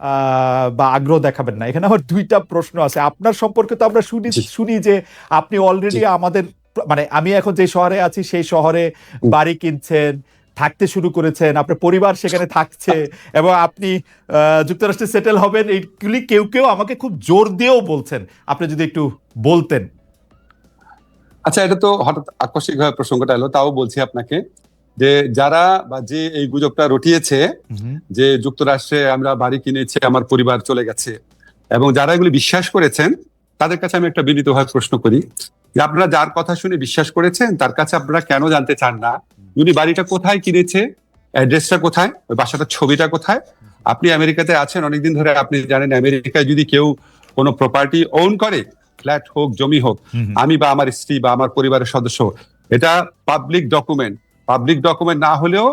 আহ, বা আগ্রহ দেখাবেন না। এখানে আমার দুইটা প্রশ্ন আছে। আপনার সম্পর্কে তো আমরা শুনি শুনি যে আপনি অলরেডি আমাদের মানে আমি এখন যে শহরে আছি সেই শহরে বাড়ি কিনছেন থাকতে শুরু করেছেন আপনার পরিবার সেখানে থাকছে এবং আপনি আহ, যুক্তরাষ্ট্রে সেটেল হবেন এইগুলি কেউ কেউ আমাকে খুব জোর দিয়েও বলছেন। আপনি যদি একটু বলতেন। আচ্ছা এটা তো হঠাৎ আকস্মিক ভাবে প্রসঙ্গটা এলো তাও বলছি আপনাকে। যে যারা বা যে এই গুজবটা রটিয়েছে যে যুক্তরাষ্ট্রে আমরা বাড়ি কিনেছি আমার পরিবার চলে গেছে এবং যারা এগুলি বিশ্বাস করেছেন তাদের কাছে আমি একটা বিনীতভাবে প্রশ্ন করি। যে আপনারা যার কথা শুনে বিশ্বাস করেছেন তার কাছে আপনারা কেন জানতে চান না? উনি বাড়িটা কোথায় কিনেছে? অ্যাড্রেসটা কোথায়? ওই বাসাটার ছবিটা কোথায়? আপনি আমেরিকাতে আছেন অনেকদিন ধরে আপনি জানেন আমেরিকায় যদি কেউ কোনো প্রপার্টি ওন করে ফ্ল্যাট হোক জমি হোক আমি বা আমার স্ত্রী বা আমার পরিবারের সদস্য এটা পাবলিক ডকুমেন্ট পাবলিক ডকুমেন্ট না হলেও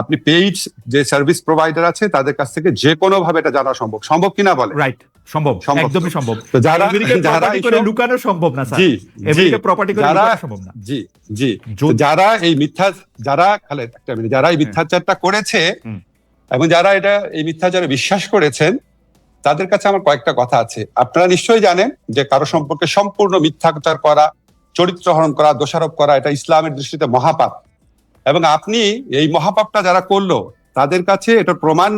আপনি পেইড যে সার্ভিস প্রোভাইডার আছে তাদের কাছ থেকে যে কোনো ভাবে এটা জানা সম্ভব। সম্ভব কিনা বলে রাইট সম্ভব। একদমই সম্ভব। তো যারা যারা করে লুকানো সম্ভব না জি জি। প্রপার্টি করে লুকানো সম্ভব না। জি জি। যারা এই মিথ্যা যারা খালে একটা মিনিট, যারা এই মিথ্যাচারটা করেছে এবং যারা এটা এই মিথ্যাচারে বিশ্বাস করেছেন তাদের কাছে আমার কয়েকটা কথা আছে। আপনারা নিশ্চয়ই জানেন যে কারও সম্পর্কে সম্পূর্ণ মিথ্যাচার করা চরিত্র হরণ করা দোষারোপ করা এটা ইসলামের দৃষ্টিতে মহাপাপ। এবং আপনি এই মহাপাপটা যারা করল তাদের কাছে এটা প্রমাণ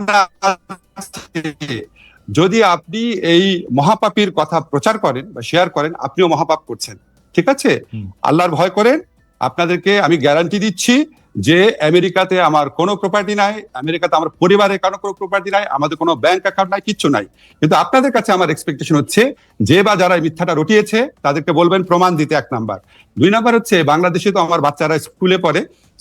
যদি আপনি এই মহাপাপীর কথা প্রচার করেন বা শেয়ার করেন আপনিও মহাপাপ করছেন। ঠিক আছে? আল্লাহর ভয় করেন। আপনাদেরকে আমি গ্যারান্টি দিচ্ছি যে আমেরিকাতে আমার কোনো প্রপার্টি নাই আমেরিকাতে আমার পরিবারে কারও কোনো প্রপার্টি নাই আমাদের কোনো ব্যাংক অ্যাকাউন্ট নাই কিচ্ছু নাই। কিন্তু আপনাদের কাছে আমার এক্সপেকটেশন হচ্ছে যে বা যারা এই মিথ্যাটা রটিয়েছে তাদেরকে বলবেন প্রমাণ দিতে এক নাম্বার। দুই নাম্বার হচ্ছে বাংলাদেশে তো আমার বাচ্চারা স্কুলে পড়ে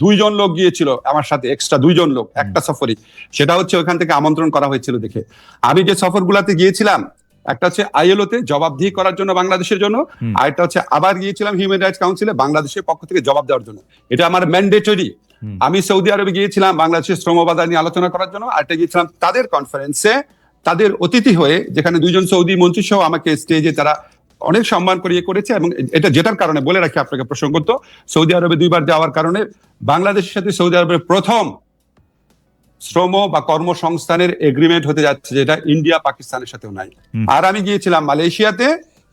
দুইজন লোক গিয়েছিল আমার সাথে এক্সট্রা দুইজন লোক একটা সফরই। সেটা হচ্ছে ওখান থেকে আমন্ত্রণ করা হয়েছিল দেখে। আমি যে সফরগুলাতে গিয়েছিলাম একটা হচ্ছে আইএলওতে জবাবদিহি করার জন্য বাংলাদেশের জন্য আর একটা হচ্ছে আবার গিয়েছিলাম হিউম্যান রাইটস কাউন্সিলে বাংলাদেশের পক্ষ থেকে জবাব দেওয়ার জন্য। এটা আমার ম্যান্ডেটরি আমি সৌদি আরবে গিয়েছিলাম বাংলাদেশের শ্রম বাজার নিয়ে আলোচনা করার জন্য আরেকটা গিয়েছিলাম তাদের কনফারেন্সে তাদের অতিথি হয়ে যেখানে দুইজন সৌদি মন্ত্রী সহ আমাকে স্টেজে তারা অনেক সম্মান করিয়ে করেছে এবং এটা যেটার কারণে বলে রাখি আপনাকে প্রসঙ্গত সৌদি আরবে দুইবার যাওয়ার কারণে বাংলাদেশের সাথে সৌদি আরবের প্রথম শ্রম বা কর্মসংস্থানের এগ্রিমেন্ট হতে যাচ্ছে যেটা ইন্ডিয়া পাকিস্তানের সাথেও নাই। আর আমি গিয়েছিলাম মালয়েশিয়াতে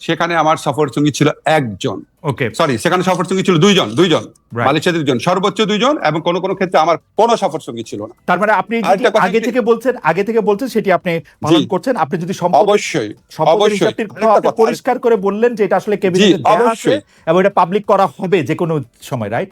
সেখানে আমার সফর সঙ্গী ছিল একজন। ওকে সরি সেখানে সফর সঙ্গী ছিল দুইজন দুইজন। মালয়েশিয়া দুজন সর্বোচ্চ দুইজন এবং কোন কোন ক্ষেত্রে আমার কোনো সফর সঙ্গী ছিল না। তার মানে আপনি আগে থেকে বলছেন আগে থেকে বলছেন সেটি আপনি পালন করছেন আপনি যদি অবশ্যই অবশ্যই। পরিষ্কার করে বললেন যে এটা আসলে কেবিনেটে দেওয়া আছে। এবং এটা পাবলিক করা হবে যে কোনো সময় রাইট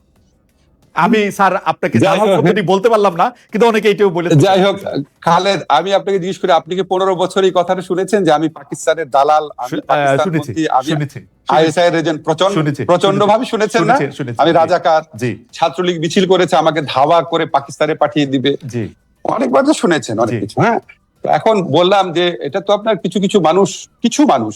আমি স্যার আপনাকে বলতে পারলাম না কিন্তু অনেকে এটাও বলে। যাই হোক খালেদ আমি আপনাকে জিজ্ঞেস করি আপনি কি পনেরো বছর এই কথাটা শুনেছেন যে আমি পাকিস্তানের দালাল প্রচণ্ড প্রচণ্ড ভাবে শুনেছেন না? আমি রাজাকার জি। ছাত্রলীগ মিছিল করেছে আমাকে ধাওয়া করে পাকিস্তানে পাঠিয়ে দিবে। জি। অনেকবার তো শুনেছেন অনেক কিছু হ্যাঁ? তো এখন বললাম যে এটা তো আপনার কিছু কিছু মানুষ কিছু মানুষ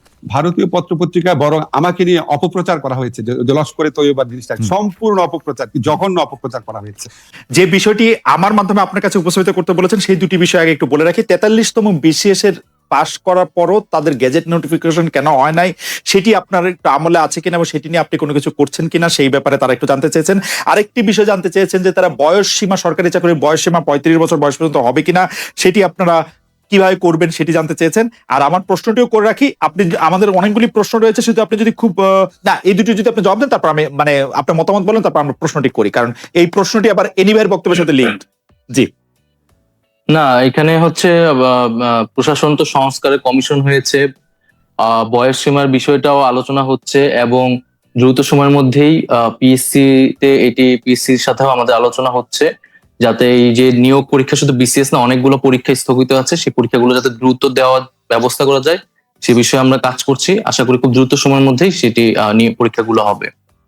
ভারতীয় পত্রপত্রিকায় বরং আমাকে নিয়ে অপপ্রচার করা হয়েছে যে লস্করে তৈবার জিনিসটা সম্পূর্ণ অপপ্রচার জঘন্য অপপ্রচার করা হয়েছে। যে বিষয়টি আমার মাধ্যমে আপনার কাছে উপস্থাপিত করতে বলেছেন সেই দুটি বিষয় আগে একটু বলে রাখি। তেতাল্লিশতম বিসিএস এর পাশ করার পরও তাদের গেজেট নোটিফিকেশন কেন হয় নাই সেটি আপনার একটু আমলে আছে কিনা এবং সেটি নিয়ে আপনি কোনো কিছু করছেন কিনা সেই ব্যাপারে তারা একটু জানতে চেয়েছেন। আরেকটি বিষয় জানতে চেয়েছেন যে তারা বয়স সীমা সরকারি চাকরির বয়স সীমা পঁয়ত্রিশ বছর বয়স পর্যন্ত হবে কিনা সেটি আপনারা কীভাবে করবেন সেটি জানতে চেয়েছেন। আর আমার প্রশ্নটিও করে রাখি, আপনি আমাদের অনেকগুলি প্রশ্ন রয়েছে শুধু আপনি যদি খুব না, এই দুটি যদি আপনি জবাব দেন, তারপর আমি মানে আপনার মতামত বলেন, তারপর আমরা প্রশ্নটি করি। কারণ এই প্রশ্নটি আবার এনিওয়ার বক্তব্যের সাথে লিঙ্কড জি। না, এখানে হচ্ছে প্রশাসন তো সংস্কারের কমিশন হয়েছে। বয়স সীমার বিষয়টাও আলোচনা হচ্ছে এবং দ্রুত সময়ের মধ্যেই পিএসসি তে এটি পিএসসির সাথেও আমাদের আলোচনা হচ্ছে। যাতে এই যে নিয়োগ পরীক্ষা শুধু বিসিএস না, অনেকগুলো পরীক্ষা স্থগিত আছে। সেই পরীক্ষাগুলো যাতে দ্রুত দেওয়ার ব্যবস্থা করা যায়, সে বিষয়ে আমরা কাজ করছি। আশা করি খুব দ্রুত সময়ের মধ্যেই সেটি নিয়ে পরীক্ষাগুলো হবে।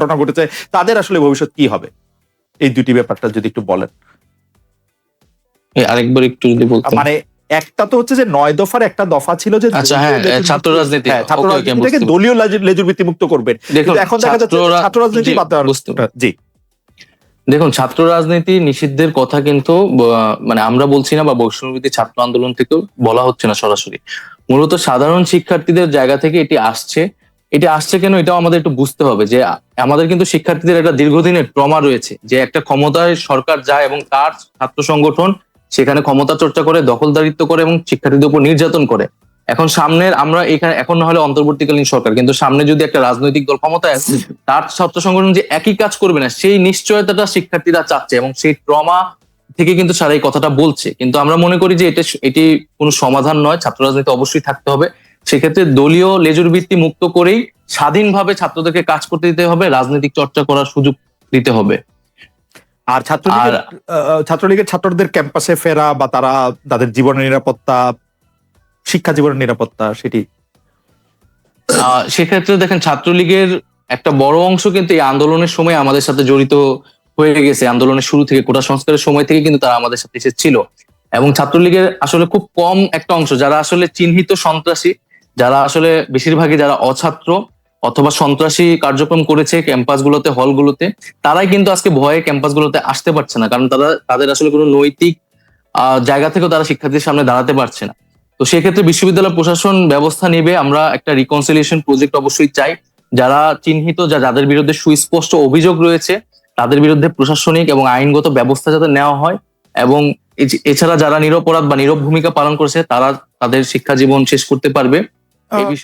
ঘটনা ঘটেছে তাদের আসলে ভবিষ্যৎ কি হবে? এই দুটি ব্যাপারটা যদি একটু বলেন। আরেকবার একটু যদি মানে একটা তো হচ্ছে যে নয় দফার একটা দফা ছিল যে আচ্ছা, হ্যাঁ, ছাত্র রাজনীতি। হ্যাঁ, ছাত্র দলীয় লেজুর- লেজুর ভিত্তি মুক্ত করবেন দেখুন এখন দেখা যাচ্ছে ছাত্র রাজনীতি জি, বাদ জি। দেখুন ছাত্র রাজনীতি নিষিদ্ধের কথা কিন্তু মানে আমরা বলছি না বা বৈষম্যবিধি ছাত্র আন্দোলন থেকেও বলা হচ্ছে না সরাসরি। মূলত সাধারণ শিক্ষার্থীদের জায়গা থেকে এটি আসছে। এটি আসছে কেন এটাও আমাদের একটু বুঝতে হবে যে আমাদের কিন্তু শিক্ষার্থীদের একটা দীর্ঘদিনের ট্রমা রয়েছে, যে একটা ক্ষমতায় সরকার যায় এবং তার ছাত্র সংগঠন সেখানে ক্ষমতা চর্চা করে, দখলদারিত্ব করে এবং শিক্ষার্থীদের উপর নির্যাতন করে। এখন সামনের আমরা এখানে, এখন না হলে অন্তর্বর্তীকালীন সরকার, কিন্তু সামনে যদি একটা রাজনৈতিক দল ক্ষমতায় আসে, তার ছাত্র সংগঠন যে একই কাজ করবে না, সেই নিশ্চয়তাটা শিক্ষার্থীরা চাচ্ছে এবং সেই ট্রমা থেকে কিন্তু সারা এই কথাটা বলছে। কিন্তু আমরা মনে করি যে এটা এটি কোনো সমাধান নয়, ছাত্র রাজনীতি অবশ্যই থাকতে হবে। সেক্ষেত্রে দলীয় লেজুর ভিত্তি মুক্ত করেই স্বাধীনভাবে ছাত্রদেরকে কাজ করতে দিতে হবে রাজনৈতিক চর্চা করার সুযোগ দিতে হবে। আর ছাত্রলীগের আহ, ছাত্রলীগের ছাত্রদের ক্যাম্পাসে ফেরা বা তারা তাদের জীবনের নিরাপত্তা শিক্ষা জীবনের নিরাপত্তা সেটি? সেক্ষেত্রে দেখেন ছাত্রলীগের একটা বড় অংশ কিন্তু এই আন্দোলনের সময় আমাদের সাথে জড়িত হয়ে গেছে। আন্দোলনের শুরু থেকে কোটা সংস্কারের সময় থেকে কিন্তু তারা আমাদের সাথে এসেছিল। এবং ছাত্রলীগের আসলে খুব কম একটা অংশ যারা আসলে চিহ্নিত সন্ত্রাসী যারা আসলে বেশিরভাগই যারা অছাত্র অথবা সন্ত্রাসী কার্যক্রম করেছে ক্যাম্পাসগুলোতে হলগুলোতে তারাই কিন্তু আজকে ভয়ে ক্যাম্পাসগুলোতে আসতে পারছে না। কারণ তারা, তাদের আসলে কোনো নৈতিক জায়গা থেকেও তারা শিক্ষার্থীর সামনে দাঁড়াতে পারছে না। তো সেক্ষেত্রে বিশ্ববিদ্যালয় প্রশাসন ব্যবস্থা নেবে। আমরা একটা রিকনসিলিয়েশন প্রজেক্ট অবশ্যই চাই। যারা চিহ্নিত, যা, যাদের বিরুদ্ধে সুস্পষ্ট অভিযোগ রয়েছে, তাদের বিরুদ্ধে প্রশাসনিক এবং আইনগত ব্যবস্থা যাতে নেওয়া হয় এবং এছাড়া যারা নিরপরাধ বা নীরব ভূমিকা পালন করেছে, তারা তাদের শিক্ষা জীবন শেষ করতে পারবে। এই বিষয়ে